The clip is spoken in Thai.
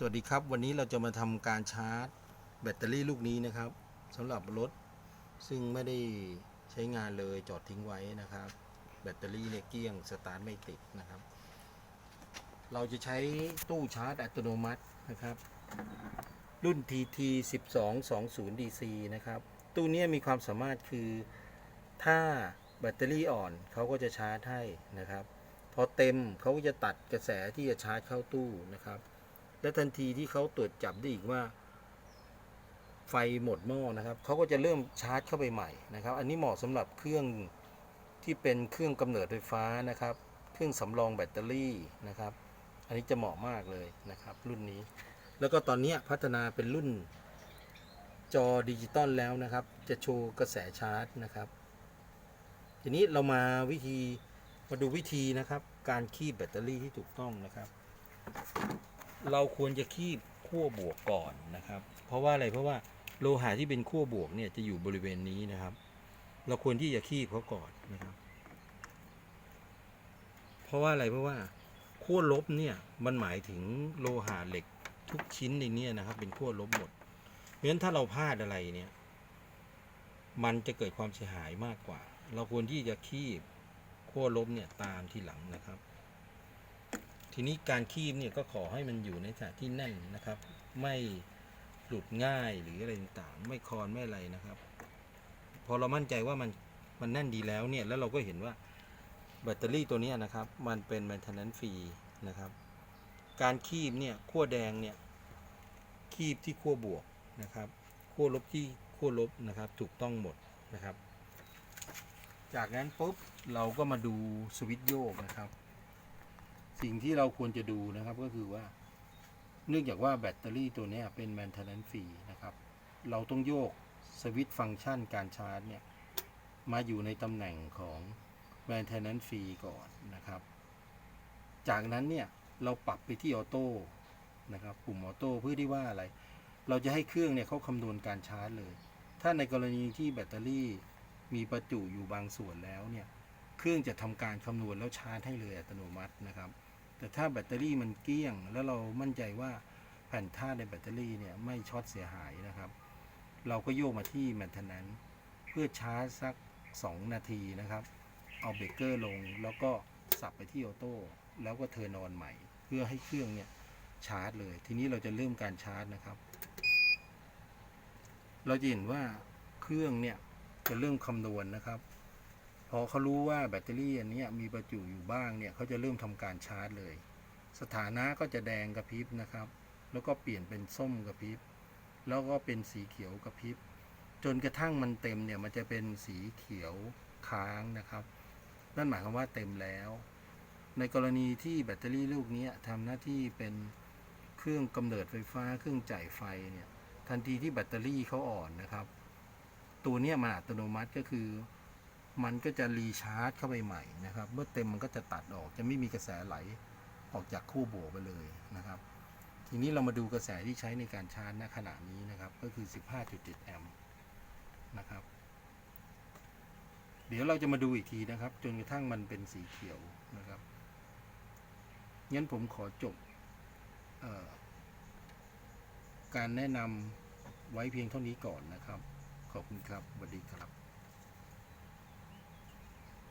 สวัสดีครับ วันนี้เราจะมาทำการชาร์จ แบตเตอรี่ลูกนี้นะครับสำหรับรถซึ่งไม่ได้ใช้งานเลยจอดทิ้งไว้นะครับ แบตเตอรี่เนี่ยเกลี้ยงสตาร์ทไม่ติดนะครับ เราจะใช้ตู้ชาร์จอัตโนมัตินะครับ รุ่น TT 1220 DC นะครับ ตู้นี้มีความสามารถคือถ้าแบตเตอรี่อ่อนเขาก็จะชาร์จให้นะครับ พอเต็มเขาก็จะตัดกระแสที่จะชาร์จเข้าตู้นะครับ และทันทีที่เขาตรวจจับได้อีกว่า ไฟหมดหม้อนะครับเขาก็จะเริ่มชาร์จเข้าไปใหม่นะครับ อันนี้เหมาะสำหรับเครื่องที่เป็นเครื่องกำเนิดไฟฟ้านะครับ เครื่องสำรองแบตเตอรี่นะครับ อันนี้จะเหมาะมากเลยนะครับ รุ่นนี้ แล้วก็ตอนนี้พัฒนาเป็นรุ่นจอดิจิตอลแล้วนะครับ จะโชว์กระแสชาร์จนะครับ ทีนี้เรามาวิธีมาดูวิธีนะครับ การคีบแบตเตอรี่ที่ถูกต้องนะครับ เราควรจะคีบขั้วบวกก่อนนะครับ เพราะว่าอะไรเพราะว่าโลหะที่เป็นขั้วบวกเนี่ยจะอยู่บริเวณนี้นะครับ เราควรที่จะคีบเขาก่อนนะครับ เพราะว่าอะไรเพราะว่าขั้วลบเนี่ยมันหมายถึงโลหะเหล็กทุกชิ้นในนี้นะครับ เป็นขั้วลบหมดเพราะฉะนั้นถ้าเราพลาดอะไรเนี่ย มันจะเกิดความเสียหายมากกว่า เราควรที่จะคีบขั้วลบเนี่ยตามที่หลังนะครับ ทีนี้การคีบเนี่ยก็ขอให้มันอยู่ในสถานที่แน่นนะครับ ไม่หลุดง่ายหรืออะไรต่างไม่คลอนไม่อะไรนะครับ พอเรามั่นใจว่ามันมันแน่นดีแล้วเนี่ยแล้วเราก็เห็นว่าแบตเตอรี่ตัวนี้นะครับ มันเป็น maintenance free นะครับ การคีบเนี่ยขั้วแดงเนี่ยคีบที่ขั้วบวกนะครับขั้วลบที่ขั้วลบนะครับ ถูกต้องหมดนะครับ จากนั้นปุ๊บเราก็มาดูสวิตช์โยกนะครับ สิ่งที่เราควรจะดูนะครับก็คือว่า เนื่องจากว่าแบตเตอรี่ตัวนี้เป็น maintenance free นะครับ เราต้องโยกสวิตฟังก์ชันการชาร์จเนี่ย มาอยู่ในตำแหน่งของ maintenance free ก่อนนะครับ จากนั้นเนี่ย เราปรับไปที่ออโต้นะครับปุ่มออโต้เพื่อที่ว่าอะไร เราจะให้เครื่องเนี่ยเขาคำนวณการชาร์จเลย ถ้าในกรณีที่แบตเตอรี่มีประจุอยู่บางส่วนแล้วเนี่ย เครื่องจะทำการคำนวณแล้วชาร์จให้เลยอัตโนมัตินะครับ แต่ถ้าแบตเตอรี่มันเกลี้ยง แล้วเรามั่นใจว่าแผ่นธาตุในแบตเตอรี่เนี่ยไม่ช็อตเสียหายนะครับ เราก็โยกมาที่ maintenance เพื่อชาร์จสัก 2 นาทีนะครับ เอาเบรกเกอร์ลงแล้วก็สับไปที่ออโต้แล้วก็เทอร์นออนใหม่ เพื่อให้เครื่องเนี่ยชาร์จเลย ทีนี้เราจะเริ่มการชาร์จนะครับ เราจะเห็นว่าเครื่องเนี่ยจะเริ่มคำนวณนะครับ พอเขารู้ว่าแบตเตอรี่อันนี้มีประจุอยู่บ้างเนี่ยเขาจะเริ่มทำการชาร์จเลย สถานะก็จะแดงกระพริบนะครับ แล้วก็เปลี่ยนเป็นส้มกระพริบ แล้วก็เป็นสีเขียวกระพริบ จนกระทั่งมันเต็มเนี่ยมันจะเป็นสีเขียวค้างนะครับ นั่นหมายความว่าเต็มแล้ว ในกรณีที่แบตเตอรี่ลูกนี้ทำหน้าที่เป็นเครื่องกำเนิดไฟฟ้าเครื่องจ่ายไฟเนี่ยทันทีที่แบตเตอรี่เขาอ่อนนะครับ ตัวนี้มันอัตโนมัติก็คือ มันก็จะรีชาร์จเข้าไปใหม่นะครับ เมื่อเต็มมันก็จะตัดออกจะไม่มีกระแสไหลออกจากคู่โบวกไปเลยนะครับ ทีนี้เรามาดูกระแสที่ใช้ในการชาร์จณขณะนี้นะครับ ก็คือ 15.7 แอมป์นะครับ เดี๋ยวเราจะมาดูอีกทีนะครับ จนกระทั่งมันเป็นสีเขียวนะครับงั้นผมขอจบการแนะนำไว้เพียงเท่านี้ก่อนนะครับ ขอบคุณครับสวัสดีครับ